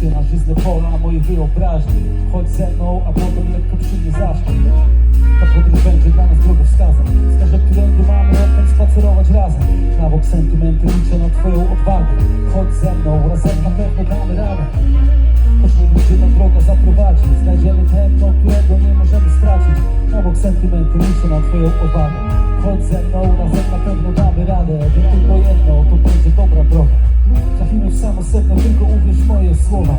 Czy na żyzne pola mojej wyobraźni Chodź ze mną, a potem lekko przy mnie zaśnij Ta podróż będzie dla nas drogowskazem. Wskażę, którędy mamy potem spacerować razem. Na bok sentymenty liczę na twoją odwagę. Chodź ze mną, razem na pewno damy radę. Choć nie wiem, gdzie nam droga zaprowadzi Znajdziemy tętno, którego nie możemy stracić. Na bok sentymenty liczę na twoją odwagę. Chodź ze mną, razem na pewno damy radę. Wiem tylko jedno, to będzie dobra droga. Trafimy w samo sedno, tylko uwierz słowa.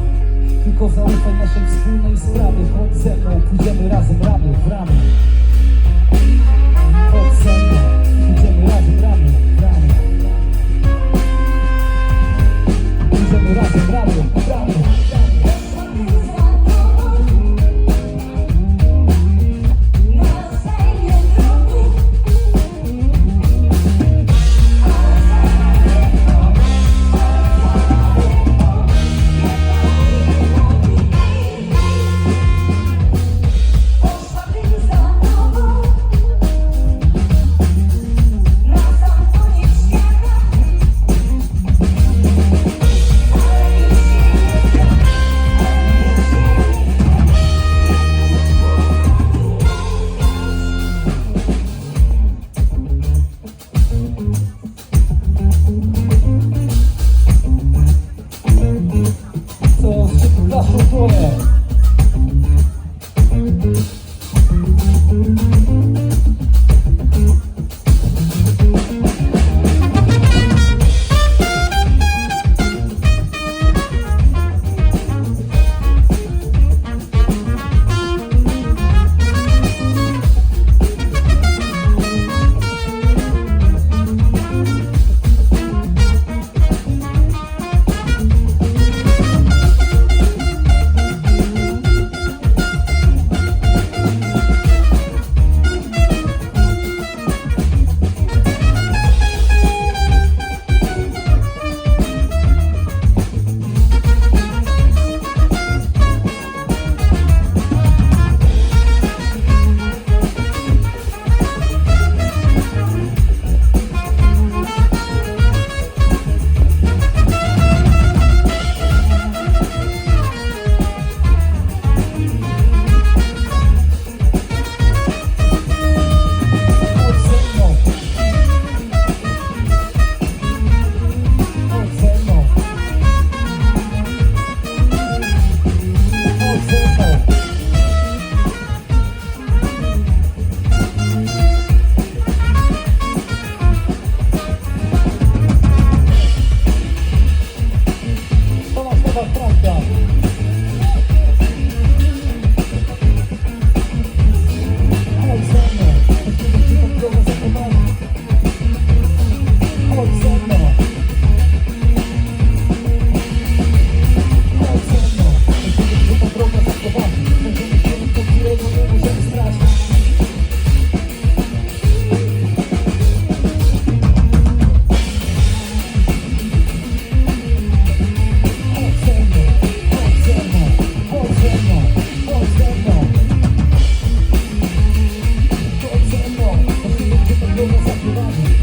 Tylko zaufaj naszej wspólnej sprawie. Chodź ze mną, pójdziemy razem ramię w ramię せん、ラスト公演。Thank you.